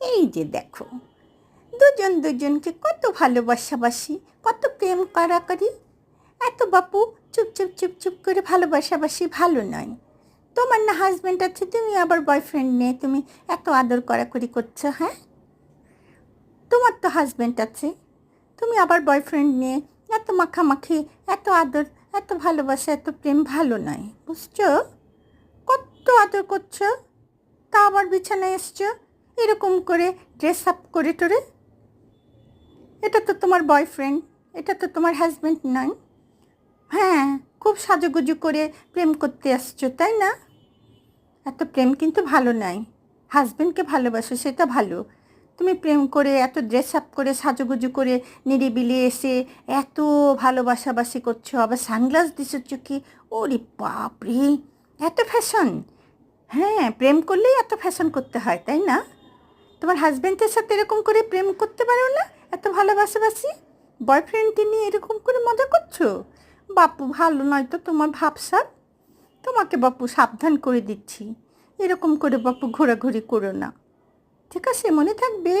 এই যে দেখো, দুজন দুজনকে কত ভালোবাসাবাসি কত প্রেম করাকরি। এত বাপু চুপ চুপ চুপ চুপ করে ভালোবাসাবাসি ভালো নয়। তোমার না হাজব্যান্ড আছে, তুমি আবার বয়ফ্রেন্ড নিয়ে তুমি এত আদর করাকরি করছ হ্যাঁ? তোমার তো হাজব্যান্ড আছে, তুমি আবার বয়ফ্রেন্ড নিয়ে এত মাখামাখি, এত আদর, এত ভালোবাসা, এত প্রেম ভালো নয়, বুঝছ? কত আদর করছ, তা আবার বিছানায় এসছো এরকম করে ড্রেস আপ করে টোরে এটা তো তোমার বয়ফ্রেন্ড এটা তো তোমার হাজব্যান্ড নয়। হ্যাঁ খুব সাজুগুজু করে প্রেম করতে আসছো, তাই না? এত প্রেম কিন্তু ভালো নয় হাজব্যান্ডকে ভালোবাসো, সেটা ভালো। তুমি প্রেম করে, এত ড্রেস আপ করে, সাজুগুজু করে, নিরিবিলি এসে এত ভালোবাসাবাসি করছ, আবার সানগ্লাস দিছো চোখে, ওরে বাপরে! এত ফ্যাশন হ্যাঁ প্রেম করলেই এত ফ্যাশন করতে হয়, তাই না? তোমার হাজব্যান্ডের সাথে এরকম করে প্রেম করতে পারো না? এত ভালোবাসাবাসি? বয়ফ্রেন্ডকে নিয়ে এরকম করে মজা করছ? বাপু, ভালো নয় তো তোমার ভাবসাব? তোমাকে বাপু সাবধান করে দিচ্ছি। এরকম করে বাপু ঘোরাঘুরি করো না। ঠিক আছে, মনে থাকবে?